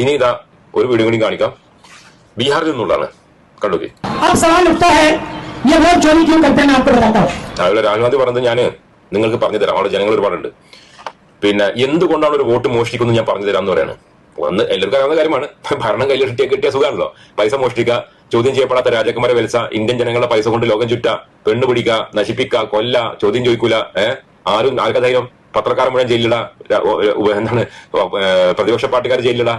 ഇനി ഇതാ ഒരു വീഡിയോ കൂടി കാണിക്കാം. ബീഹാറിൽ നിന്നുള്ളതാണ്. കണ്ടോക്കെ? രാവിലെ രാഹുൽ ഗാന്ധി പറഞ്ഞത് ഞാൻ നിങ്ങൾക്ക് പറഞ്ഞു തരാം. അവിടെ ജനങ്ങൾ ഒരുപാടുണ്ട്. പിന്നെ എന്തുകൊണ്ടാണ് ഒരു വോട്ട് മോഷ്ടിക്കുന്നത് ഞാൻ പറഞ്ഞു തരാന്ന് പറയാണ്. ഒന്ന് എല്ലാവർക്കും അറിയാവുന്ന കാര്യമാണ്. ഭരണം കയ്യിൽ കിട്ടിയ സുഖമാണല്ലോ. പൈസ മോഷ്ടിക്കുക ചോദ്യം ചെയ്യപ്പെടാത്ത രാജകുമാര വലിച്ച ഇന്ത്യൻ ജനങ്ങളുടെ പൈസ കൊണ്ട് ലോകം ചുറ്റ പെണ്ണു പിടിക്കുക നശിപ്പിക്കുക കൊല്ല ചോദ്യം ചോദിക്കൂല ഏഹ് ആരും ആർക്കധൈര്യം പത്രക്കാരൻ മുഴുവൻ ജയിലിട എന്താണ്? പ്രതിപക്ഷ പാർട്ടിക്കാർ ജയിലിട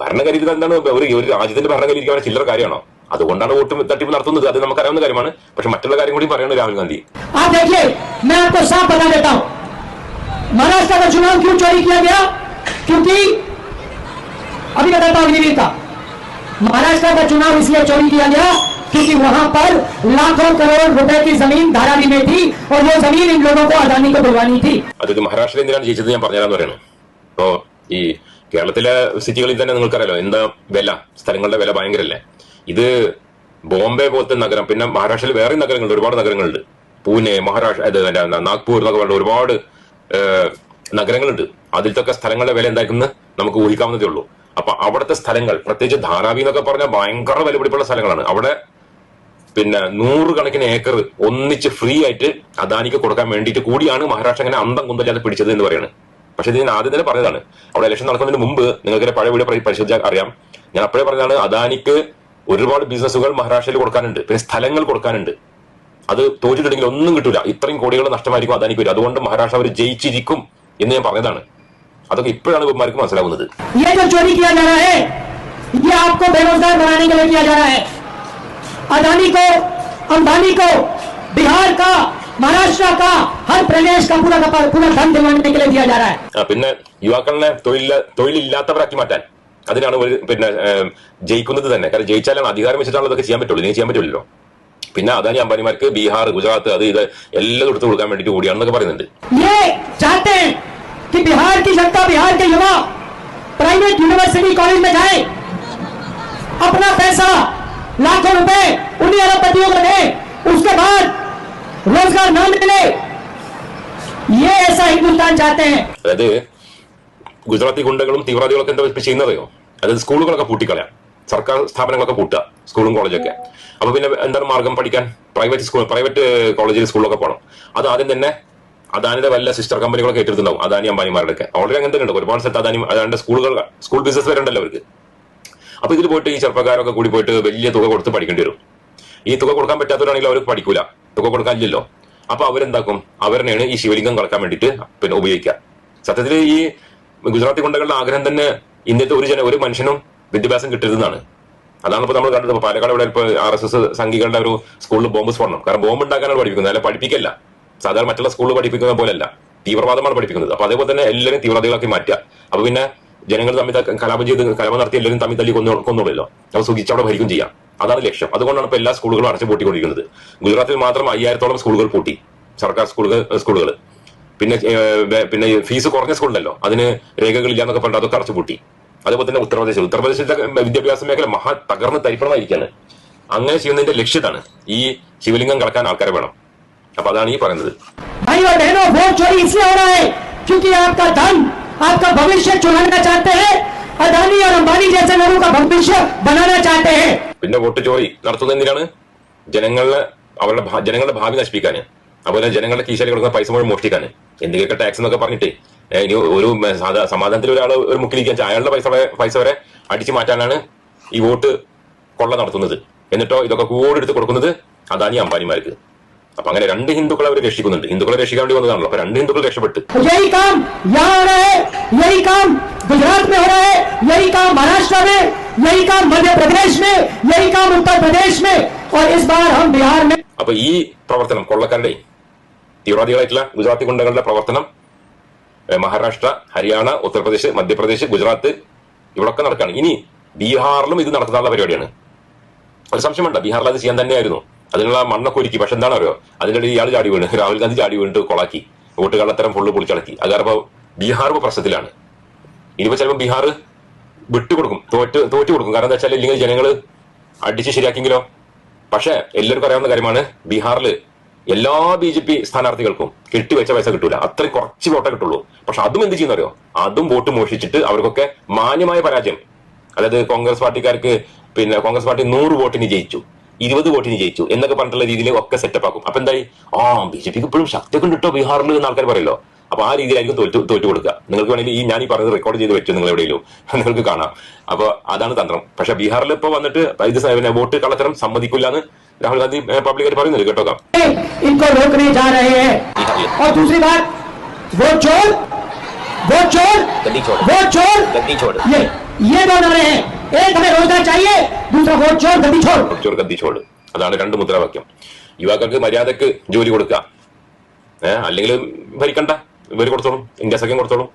ഭരണകരിക്കുക എന്താണ് ഒരു ഒരു രാജ്യത്തിന്റെ ഭരണകരിക്കാൻ ചില്ലറ കാര്യമാണോ അതുകൊണ്ടാണ് വോട്ട് തട്ടിപ്പ് നടത്തുന്നത് അത് നമുക്കറിയാവുന്ന കാര്യമാണ് പക്ഷെ മറ്റുള്ള കാര്യം കൂടി പറയണം രാഹുൽ ഗാന്ധി आप देखिए मैं आपको साफ बता देता हूँ महाराष्ट्र का चुनाव क्यों चोरी किया गया क्योंकि अभी बताता हूँ अग्निवीर का महाराष्ट्र का चुनाव इसलिए चोरी किया गया क्योंकि वहां पर लाखों करोड़ रुपए की जमीन धारावी में थी और वो जमीन इन लोगों को अदानी को दिलवानी थी അതായത് മഹാരാഷ്ട്രയിൽ എന്തിനാണ് ജയിച്ചത് ഞാൻ പറഞ്ഞുതരാന്ന് പറയണം അപ്പോ ഈ കേരളത്തിലെ സിറ്റികളിൽ തന്നെ നിങ്ങൾക്കറിയാലോ എന്താ വില? സ്ഥലങ്ങളുടെ വില ഭയങ്കരല്ലേ. ഇത് ബോംബെ പോലത്തെ നഗരം പിന്നെ മഹാരാഷ്ട്രയിൽ വേറെ നഗരങ്ങളുണ്ട് ഒരുപാട് നഗരങ്ങളുണ്ട്. പൂനെ മഹാരാഷ്ട്ര നാഗ്പൂർ എന്നൊക്കെ പറഞ്ഞ ഒരുപാട് നഗരങ്ങളുണ്ട്. അതിലത്തൊക്കെ സ്ഥലങ്ങളുടെ വില എന്താക്കുന്നത് നമുക്ക് ഊഹിക്കാവുന്നതേ ഉള്ളൂ. അപ്പൊ അവിടുത്തെ സ്ഥലങ്ങൾ പ്രത്യേകിച്ച് ധാരാവി എന്നൊക്കെ പറഞ്ഞാൽ ഭയങ്കര വിലപിടിപ്പുള്ള സ്ഥലങ്ങളാണ്. അവിടെ പിന്നെ നൂറുകണക്കിന് ഏക്കർ ഒന്നിച്ച് ഫ്രീ ആയിട്ട് അദാനിക്ക് കൊടുക്കാൻ വേണ്ടിയിട്ട് കൂടിയാണ് മഹാരാഷ്ട്ര അങ്ങനെ അന്തം കുന്തല്ലാതെ പിടിച്ചത് എന്ന് പറയുന്നത് പക്ഷേ ഇത് ഞാൻ ആദ്യം തന്നെ പറഞ്ഞതാണ്. അവിടെ ഇലക്ഷൻ നടക്കുന്നതിന് മുമ്പ് നിങ്ങൾക്ക് പഴയ വീഡിയോ പരിശോധിച്ചാൽ അറിയാം. ഞാൻ അപ്പോഴേ പറഞ്ഞതാണ് അദാനിക്ക് ഒരുപാട് ബിസിനസ്സുകൾ മഹാരാഷ്ട്രയിൽ കൊടുക്കാനുണ്ട്. പിന്നെ സ്ഥലങ്ങൾ കൊടുക്കാനുണ്ട്. അത് തോറ്റിട്ടുണ്ടെങ്കിൽ ഒന്നും കിട്ടില്ല ഇത്രയും കോടികൾ നഷ്ടമായിരിക്കും അദാനിക്ക് വരും അതുകൊണ്ട് മഹാരാഷ്ട്ര അവർ ജയിച്ചിരിക്കും എന്ന് ഞാൻ പറഞ്ഞതാണ്. അതൊക്കെ ഇപ്പോഴാണ് ഇവന്മാർക്ക് മനസ്സിലാവുന്നത്. അദാനി ബിഹാർ കാ है ये आपको बेरोजगार बनाने के लिए किया जा रहा है अदानी को अंबानी को बिहार का महाराष्ट्र का हर प्रदेश का पूरा का पूरा धन दिलवाने के लिए दिया जा रहा है ആ, പിന്നെ യുവാക്കളെ തൊഴിൽ തൊഴിലില്ലാത്തവരാക്കി മാറ്റാൻ അതിനാണ് ഒരു പിന്നെ ഏം, ജയിക്കുന്നത് തന്നെ കാരണം ജയിച്ചാലാണ് അധികാരം വെച്ചിട്ടാണ് അതൊക്കെ ചെയ്യാൻ പറ്റുള്ളൂ ഇനി ചെയ്യാൻ പറ്റില്ലല്ലോ പിന്നെ അദാനി അംബാനിമാർക്ക് ബീഹാർ ഗുജറാത്ത് അത് ഇത് എല്ലാം എടുത്തു കൊടുക്കാൻ വേണ്ടിയിട്ട് കൂടിയാണെന്നൊക്കെ പറയുന്നുണ്ട് ये चाहते हैं कि बिहार की जनता बिहार के युवा प्राइवेट यूनिवर्सिटी कॉलेज में जाए अपना पैसा लाखों रुपए उन्हीं अरबपतियों को दे उसके बाद रोजगार न मिले ये ऐसा हिंदुस्तान चाहते हैं അതായത് ഗുജറാത്തി ഗുണ്ടകളും തീവ്രവാദികളൊക്കെ എന്താ ഇപ്പൊ ചെയ്യുന്നതയോ അതായത് സ്കൂളുകളൊക്കെ പൂട്ടിക്കളയാം സർക്കാർ സ്ഥാപനങ്ങളൊക്കെ പൂട്ടുക സ്കൂളും കോളേജൊക്കെ അപ്പൊ പിന്നെ എന്താണ് മാർഗം പഠിക്കാൻ പ്രൈവറ്റ് സ്കൂൾ പ്രൈവറ്റ് കോളേജിൽ സ്കൂളിലൊക്കെ പോകണം അത് ആദ്യം തന്നെ അദാനിയുടെ വല്ല സിസ്റ്റർ കമ്പനികളൊക്കെ ഏറ്റെടുത്തിട്ടുണ്ടാവും അദാനി അംബാനിമാരുടെ ഒക്കെ ഓൾറെഡി അങ്ങനെ തന്നെ ഉണ്ട് ഒരുപാട് സ്ഥലത്ത് അദാനി അതാണ്ട് സ്കൂളുകൾ സ്കൂൾ ബിസിനസ് വരെ ഉണ്ടല്ലോ അവർക്ക് അപ്പൊ ഇതിൽ പോയിട്ട് ഈ ചെറുപ്പക്കാരൊക്കെ കൂടി പോയിട്ട് വലിയ തുക കൊടുത്ത് പഠിക്കേണ്ടി വരും ഈ തുക കൊടുക്കാൻ പറ്റാത്തവരാണെങ്കിൽ അവർക്ക് പഠിക്കൂല തുക കൊടുക്കാനില്ലല്ലോ അപ്പൊ അവരെന്താക്കും? അവരെയാണ് ഈ ശിവലിംഗം കളക്കാൻ വേണ്ടിയിട്ട് പിന്നെ ഉപയോഗിക്കുക. സത്യത്തിൽ ഈ ഗുജറാത്തി ഗുണ്ടകളുടെ ആഗ്രഹം തന്നെ ഇന്നത്തെ ഒരു ജന ഒരു മനുഷ്യനും വിദ്യാഭ്യാസം കിട്ടരുതെന്നാണ്. അതാണ് ഇപ്പൊ നമ്മൾ കണ്ടത്. പാലക്കാട് ഇവിടെ ഇപ്പൊ ആർ എസ് എസ് സംഘികളുടെ ഒരു സ്കൂളിൽ ബോംബ് സ്ഫോടനം. കാരണം ബോംബ് ഉണ്ടാക്കാനാണ് പഠിപ്പിക്കുന്നത്. അല്ല പഠിപ്പിക്കല്ല. സാധാരണ മറ്റുള്ള സ്കൂളിൽ പഠിപ്പിക്കുന്ന പോലെയല്ല. തീവ്രവാദമാണ് പഠിപ്പിക്കുന്നത്. അപ്പൊ അതേപോലെ തന്നെ എല്ലാവരും തീവ്രവാദികളാക്കി മാറ്റുക. അപ്പൊ പിന്നെ ജനങ്ങൾ തമ്മിൽ കലാപം ചെയ്ത് കലാപം നടത്തി എല്ലാവരും തമ്മിൽ തല്ലി കൊന്നു കൊന്നുള്ളല്ലോ അവർ സുഖിച്ച് അവിടെ ഭരിക്കും ചെയ്യാം. അതാണ് ലക്ഷ്യം. അതുകൊണ്ടാണ് ഇപ്പൊ എല്ലാ സ്കൂളുകളും അടച്ചു പൂട്ടിക്കൊണ്ടിരിക്കുന്നത്. ഗുജറാത്തിൽ മാത്രം അയ്യായിരത്തോളം സ്കൂളുകൾ പൂട്ടി. സർക്കാർ സ്കൂളുകൾ സ്കൂളുകൾ പിന്നെ പിന്നെ ഫീസ് കുറഞ്ഞ സ്കൂളുണ്ടല്ലോ. അതിന് രേഖകളില്ല എന്നൊക്കെ പറഞ്ഞിട്ട് അതൊക്കെ അടച്ചു പൂട്ടി. അതുപോലെ തന്നെ ഉത്തർപ്രദേശിൽ. ഉത്തർപ്രദേശിലെ വിദ്യാഭ്യാസ മേഖല മഹാ തകർന്ന് തരിപ്പണമായിരിക്കാണ്. അങ്ങനെ ചെയ്യുന്നതിന്റെ ലക്ഷ്യത്താണ് ഈ ശിവലിംഗം കളക്കാൻ ആൾക്കാരെ വേണം. അപ്പൊ അതാണ് ഈ പറയുന്നത്. भाई और बहनों वोट चोरी इसलिए हो रहा है क्योंकि आपका धन आपका भविष्य चुराना चाहते हैं अदानी और अंबानी जैसे लोगों का भविष्य बनाना चाहते हैं പിന്നെ വോട്ട് ചോറി നടത്തുന്നത് എന്തിനാണ് ജനങ്ങളെ അവരുടെ ഭാ- ജനങ്ങളുടെ ഭാവി നശിപ്പിക്കാന് അതുപോലെ ജനങ്ങളുടെ കീശയിൽ കൊടുക്കുന്ന പൈസ മുഴുവൻ മോഷ്ടിക്കാന് എന്തെങ്കിലുമൊക്കെ ടാക്സ് എന്നൊക്കെ പറഞ്ഞിട്ട് ഏ, ഇനി ഒരു മ- സാധാ സമാധാനത്തിൽ ഒരാൾ ഒരു മുക്കിലിരിക്കാൻ അയാളുടെ പൈസ വരെ- പൈസ വരെ അടിച്ചു മാറ്റാനാണ് ഈ വോട്ട് കൊള്ള നടത്തുന്നത് എന്നിട്ടോ ഇതൊക്കെ കൂടെ എടുത്ത് കൊടുക്കുന്നത് അദാനി അംബാനിമാർക്ക് അപ്പൊ അങ്ങനെ രണ്ട് ഹിന്ദുക്കളെ അവർ രക്ഷിക്കുന്നുണ്ട്. ഹിന്ദുക്കളെ രക്ഷിക്കാൻ വേണ്ടി വന്നതാണല്ലോ. അപ്പൊ രണ്ട് ഹിന്ദുക്കൾ രക്ഷപ്പെട്ട്. കാം മഹാരാഷ്ട്ര മേ കാം മധ്യപ്രദേശ് മേ കാം ഉത്തർപ്രദേശ് മേ ഓർ ഇസ് ബാർ ഹം ബിഹാർ മേ അപ്പൊ ഈ പ്രവർത്തനം കൊള്ളക്കാരുടെ തീവ്രവാദികളായിട്ടുള്ള ഗുജറാത്തി ഗുണ്ടകളുടെ പ്രവർത്തനം മഹാരാഷ്ട്ര ഹരിയാന ഉത്തർപ്രദേശ് മധ്യപ്രദേശ് ഗുജറാത്ത് ഇവിടൊക്കെ നടക്കുകയാണ് ഇനി ബീഹാറിലും ഇത് നടത്താനുള്ള പരിപാടിയാണ്. ഒരു സംശയം വേണ്ട ബീഹാറിൽ അത് ചെയ്യാൻ തന്നെയായിരുന്നു. അതിനുള്ള മണ്ണൊക്കെ ഒരുക്കി. പക്ഷെ എന്താണ് അറിയോ അതിന്റെ ഇടയിൽ ഇയാൾ ചാടി വീണ്. രാഹുൽ ഗാന്ധി ചാടി വീണിട്ട് കൊളാക്കി. വോട്ട് കള്ളത്തരം ഫുള്ള് പൊളിച്ചടക്കി. അത് കാരണം ബീഹാർ പ്രശ്നത്തിലാണ്. ഇനിയിപ്പോ ചിലപ്പോൾ ബീഹാർ വിട്ടുകൊടുക്കും. തോറ്റ് തോറ്റു കൊടുക്കും. കാരണം എന്താ വെച്ചാൽ ഇല്ലെങ്കിൽ ജനങ്ങൾ അടിച്ച് ശരിയാക്കിയെങ്കിലോ? പക്ഷെ എല്ലാവർക്കും അറിയാവുന്ന കാര്യമാണ് ബീഹാറിൽ എല്ലാ ബി ജെ പി സ്ഥാനാർത്ഥികൾക്കും കെട്ടിവെച്ച പൈസ കിട്ടൂല. അത്രയും കുറച്ച് വോട്ടേ കിട്ടുള്ളൂ. പക്ഷെ അതും എന്ത് ചെയ്യുന്നറിയോ? അതും വോട്ട് മോഷിച്ചിട്ട് അവർക്കൊക്കെ മാന്യമായ പരാജയം. അതായത് കോൺഗ്രസ് പാർട്ടിക്കാർക്ക് പിന്നെ കോൺഗ്രസ് പാർട്ടി നൂറ് വോട്ടിന് ജയിച്ചു. ഇരുപത് വോട്ടിന് ജയിച്ചു എന്നൊക്കെ പറഞ്ഞിട്ടുള്ള രീതിയിൽ ഒക്കെ സെറ്റപ്പ് ആക്കും. അപ്പൊ എന്തായി? ആ ബി ജെ പിക്ക് ഇപ്പോഴും ശക്തിയൊക്കെ കിട്ടോ ബീഹാറിൽ എന്ന് ആൾക്കാർ പറയല്ലോ. അപ്പൊ ആ രീതിയിലായിരിക്കും തോറ്റു തോറ്റു കൊടുക്കുക. നിങ്ങൾക്ക് വേണമെങ്കിൽ ഈ ഞാൻ ഈ പറഞ്ഞത് റെക്കോർഡ് ചെയ്ത് വെച്ചു നിങ്ങൾ എവിടെയും നിങ്ങൾക്ക് കാണാം. അപ്പൊ അതാണ് തന്ത്രം. പക്ഷെ ബീഹാറിൽ ഇപ്പൊ വന്നിട്ട് ഇത് പിന്നെ വോട്ട് കള്ളത്തരം സമ്മതിക്കില്ല എന്ന് രാഹുൽ ഗാന്ധി പബ്ലിക്കായിട്ട് പറയുന്നുണ്ട് കേട്ടോ दूसरी बात वोट चोर वोट चोर गद्दी छोड़। वोट चोर गद्दी छोड़। ये ये दो नारे हैं एक हमें रोजगार चाहिए दूसरा वोट चोर गद्दी छोड़ ചോർ കത്തിച്ചോട് അതാണ് രണ്ട് മുദ്രാവാക്യം യുവാക്കൾക്ക് മര്യാദക്ക് ജോലി കൊടുക്കുക ഏഹ് അല്ലെങ്കിൽ ഭരിക്കണ്ട ഇവര് കൊടുത്തോളും ഇന്ത്യ സഖ്യം കൊടുത്തോളും